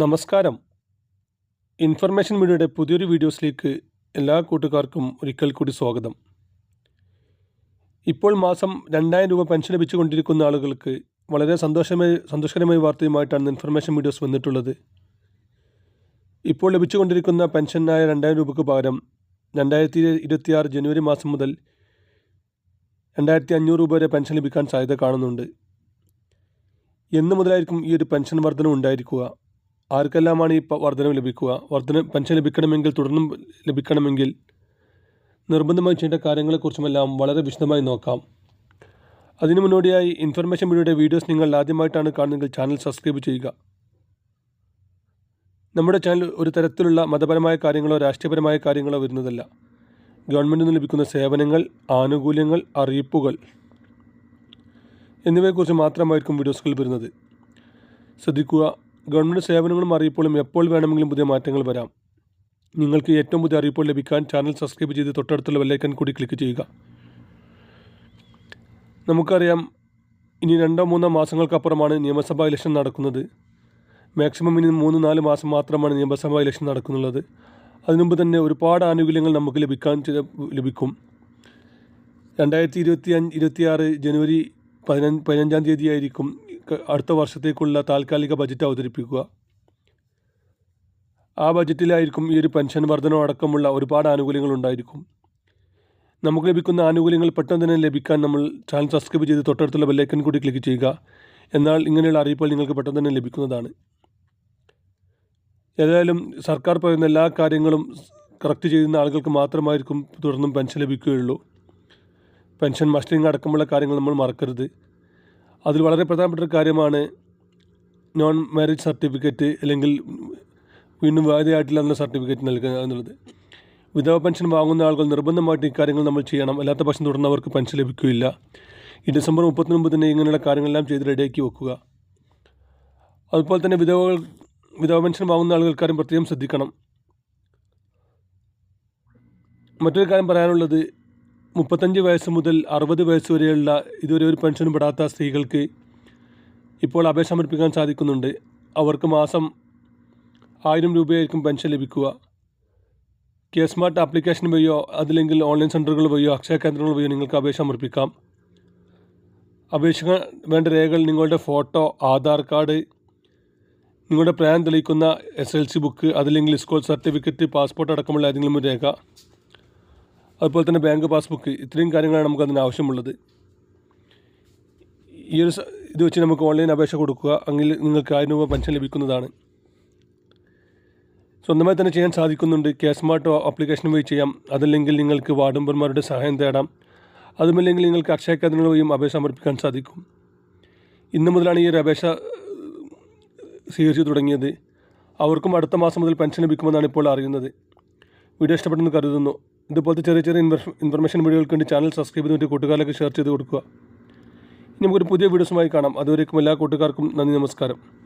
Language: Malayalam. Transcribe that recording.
നമസ്കാരം. ഇൻഫർമേഷൻ മീഡിയയുടെ പുതിയൊരു വീഡിയോസിലേക്ക് എല്ലാ കൂട്ടുകാർക്കും ഒരിക്കൽ കൂടി സ്വാഗതം. ഇപ്പോൾ മാസം രണ്ടായിരം രൂപ പെൻഷൻ ലഭിച്ചുകൊണ്ടിരിക്കുന്ന ആളുകൾക്ക് വളരെ സന്തോഷമായി സന്തോഷകരമായ വാർത്തയുമായിട്ടാണ് ഇൻഫർമേഷൻ വീഡിയോസ് വന്നിട്ടുള്ളത്. ഇപ്പോൾ ലഭിച്ചുകൊണ്ടിരിക്കുന്ന പെൻഷനായ രണ്ടായിരം രൂപയ്ക്ക് പകരം രണ്ടായിരത്തി ഇരുപത്തിയാറ് ജനുവരി മാസം മുതൽ രണ്ടായിരത്തി അഞ്ഞൂറ് രൂപ വരെ പെൻഷൻ ലഭിക്കാൻ സാധ്യത കാണുന്നുണ്ട്. എന്ന് മുതലായിരിക്കും ഈ ഒരു പെൻഷൻ വർധനം ഉണ്ടായിരിക്കുക. ആർക്കെല്ലാമാണ് ഈ വർധനം ലഭിക്കുക? വർധന പെൻഷൻ ലഭിക്കണമെങ്കിൽ തുടർന്നും ലഭിക്കണമെങ്കിൽ നിർബന്ധമായി ചെയ്യേണ്ട കാര്യങ്ങളെക്കുറിച്ചുമെല്ലാം വളരെ വിശദമായി നോക്കാം. അതിനു മുന്നോടിയായി ഇൻഫർമേഷൻ വീഡിയോയുടെ വീഡിയോസ് നിങ്ങൾ ആദ്യമായിട്ടാണ് കാണുന്നതെങ്കിൽ ചാനൽ സബ്സ്ക്രൈബ് ചെയ്യുക. നമ്മുടെ ചാനൽ ഒരു തരത്തിലുള്ള മതപരമായ കാര്യങ്ങളോ രാഷ്ട്രീയപരമായ കാര്യങ്ങളോ വരുന്നതല്ല. ഗവൺമെന്റിൽ നിന്ന് ലഭിക്കുന്ന സേവനങ്ങൾ ആനുകൂല്യങ്ങൾ അറിയിപ്പുകൾ എന്നിവയെക്കുറിച്ച് മാത്രമായിരിക്കും വീഡിയോസുകൾ വരുന്നത്. ശ്രദ്ധിക്കുക ഗവൺമെന്റ് സേവനങ്ങളും അറിയിപ്പുകളും എപ്പോൾ വേണമെങ്കിലും പുതിയ മാറ്റങ്ങൾ വരാം. നിങ്ങൾക്ക് ഏറ്റവും പുതിയ അറിയിപ്പുകൾ ലഭിക്കാൻ ചാനൽ സബ്സ്ക്രൈബ് ചെയ്ത് തൊട്ടടുത്തുള്ള വെല്ലൈക്കൻ കൂടി ക്ലിക്ക് ചെയ്യുക. നമുക്കറിയാം ഇനി രണ്ടോ മൂന്നോ മാസങ്ങൾക്കപ്പുറമാണ് നിയമസഭാ ഇലക്ഷൻ നടക്കുന്നത്. മാക്സിമം ഇനി മൂന്ന് നാല് മാസം മാത്രമാണ് നിയമസഭാ ഇലക്ഷൻ നടക്കുന്നുള്ളത്. അതിനുമുമ്പ് തന്നെ ഒരുപാട് ആനുകൂല്യങ്ങൾ നമുക്ക് ലഭിക്കാൻ ലഭിക്കും. രണ്ടായിരത്തി ഇരുപത്തി അഞ്ച് ഇരുപത്തിയാറ് ജനുവരി പതിനഞ്ച് പതിനഞ്ചാം തീയതി ആയിരിക്കും ക- അടുത്ത വർഷത്തേക്കുള്ള താൽക്കാലിക ബജറ്റ് അവതരിപ്പിക്കുക. ആ ബജറ്റിലായിരിക്കും ഈ ഒരു പെൻഷൻ വർധനം അടക്കമുള്ള ഒരുപാട് ആനുകൂല്യങ്ങൾ ഉണ്ടായിരിക്കും. നമുക്ക് ലഭിക്കുന്ന ആനുകൂല്യങ്ങൾ പെട്ടെന്ന് തന്നെ ലഭിക്കാൻ നമ്മൾ ചാനൽ സബ്സ്ക്രൈബ് ചെയ്ത് തൊട്ടടുത്തുള്ള ബെല്ലൈക്കൻ കൂടി ക്ലിക്ക് ചെയ്യുക. എന്നാൽ ഇങ്ങനെയുള്ള അറിയിപ്പുകൾ നിങ്ങൾക്ക് പെട്ടെന്ന് തന്നെ ലഭിക്കുന്നതാണ്. ഏതായാലും സർക്കാർ പറയുന്ന എല്ലാ കാര്യങ്ങളും കറക്റ്റ് ചെയ്യുന്ന ആളുകൾക്ക് മാത്രമായിരിക്കും തുടർന്നും പെൻഷൻ ലഭിക്കുകയുള്ളൂ. പെൻഷൻ മസ്റ്ററിങ് അടക്കമുള്ള കാര്യങ്ങൾ നമ്മൾ മറക്കരുത്. അതിൽ വളരെ പ്രധാനപ്പെട്ട ഒരു കാര്യമാണ് നോൺ മാരേജ് സർട്ടിഫിക്കറ്റ് അല്ലെങ്കിൽ വീണ്ടും വിവാഹിതയായിട്ടില്ല എന്നുള്ള സർട്ടിഫിക്കറ്റ് നൽകുക എന്നുള്ളത്. വിധവ പെൻഷൻ വാങ്ങുന്ന ആളുകൾ നിർബന്ധമായിട്ട് ഈ കാര്യങ്ങൾ നമ്മൾ ചെയ്യണം. അല്ലാത്ത പക്ഷം തുടർന്ന് അവർക്ക് പെൻഷൻ ലഭിക്കുകയില്ല. ഈ ഡിസംബർ മുപ്പത്തിന് മുമ്പ് തന്നെ ഇങ്ങനെയുള്ള കാര്യങ്ങളെല്ലാം ചെയ്ത് റെഡിയാക്കി വെക്കുക. അതുപോലെ തന്നെ വിധവകൾ വിധവ പെൻഷൻ വാങ്ങുന്ന ആളുകൾക്കാരും പ്രത്യേകം ശ്രദ്ധിക്കണം. മറ്റൊരു കാര്യം പറയാനുള്ളത് മുപ്പത്തഞ്ച് വയസ്സ് മുതൽ അറുപത് വയസ്സ് വരെയുള്ള ഇതുവരെ ഒരു പെൻഷനും പെടാത്ത സ്ത്രീകൾക്ക് ഇപ്പോൾ അപേക്ഷ സമർപ്പിക്കാൻ സാധിക്കുന്നുണ്ട്. അവർക്ക് മാസം ആയിരം രൂപയായിരിക്കും പെൻഷൻ ലഭിക്കുക. കെ സ്മാർട്ട് ആപ്ലിക്കേഷൻ വഴിയോ അതില്ലെങ്കിൽ ഓൺലൈൻ സെന്ററുകൾ വഴിയോ അക്ഷയ കേന്ദ്രങ്ങൾ വഴിയോ നിങ്ങൾക്ക് അപേക്ഷ സമർപ്പിക്കാം. അപേക്ഷ വേണ്ട രേഖകൾ നിങ്ങളുടെ ഫോട്ടോ ആധാർ കാർഡ് നിങ്ങളുടെ പ്രായം തെളിയിക്കുന്ന എസ് എൽ സി ബുക്ക് അതില്ലെങ്കിൽ സ്കൂൾ സർട്ടിഫിക്കറ്റ് പാസ്പോർട്ട് അടക്കമുള്ള ഏതെങ്കിലും രേഖ. അതുപോലെ തന്നെ ബാങ്ക് പാസ്ബുക്ക് ഇത്രയും കാര്യങ്ങളാണ് നമുക്ക് അതിന് ആവശ്യമുള്ളത്. ഈ ഒരു ഇത് വെച്ച് നമുക്ക് ഓൺലൈൻ അപേക്ഷ കൊടുക്കുക അങ്ങനെ നിങ്ങൾക്ക് ആയിരം രൂപ പെൻഷൻ ലഭിക്കുന്നതാണ്. സ്വന്തമായി തന്നെ ചെയ്യാൻ സാധിക്കുന്നുണ്ട്. കെ സ്മാർട്ട് ആപ്ലിക്കേഷൻ വഴി ചെയ്യാം. അതല്ലെങ്കിൽ നിങ്ങൾക്ക് വാർഡ് മെമ്പർമാരുടെ സഹായം തേടാം. അതുമല്ലെങ്കിൽ നിങ്ങൾക്ക് അക്ഷയ കേന്ദ്രങ്ങൾ വഴിയും അപേക്ഷ സമർപ്പിക്കാൻ സാധിക്കും. ഇന്ന് മുതലാണ് ഈ ഒരു അപേക്ഷ സ്വീകരിച്ചു തുടങ്ങിയത്. അവർക്കും അടുത്ത മാസം മുതൽ പെൻഷൻ ലഭിക്കുമെന്നാണ് ഇപ്പോൾ അറിയുന്നത്. വീഡിയോ ഇഷ്ടപ്പെട്ടെന്ന് കരുതുന്നു. ഇതുപോലത്തെ ചെറിയ ചെറിയ ഇൻഫർ- ഇൻഫർമേഷൻ വീഡിയോകൾക്ക് വേണ്ടി ചാനൽ സബ്സ്ക്രൈബ് ചെയ്തിട്ട് കൂട്ടുകാരിലേക്ക് ഷെയർ ചെയ്ത് കൊടുക്കുക. ഇനി നമുക്കൊരു പുതിയ വീഡിയോസുമായി കാണാം. അതുവരേക്കും എല്ലാ കൂട്ടുകാർക്കും നന്ദി നമസ്കാരം.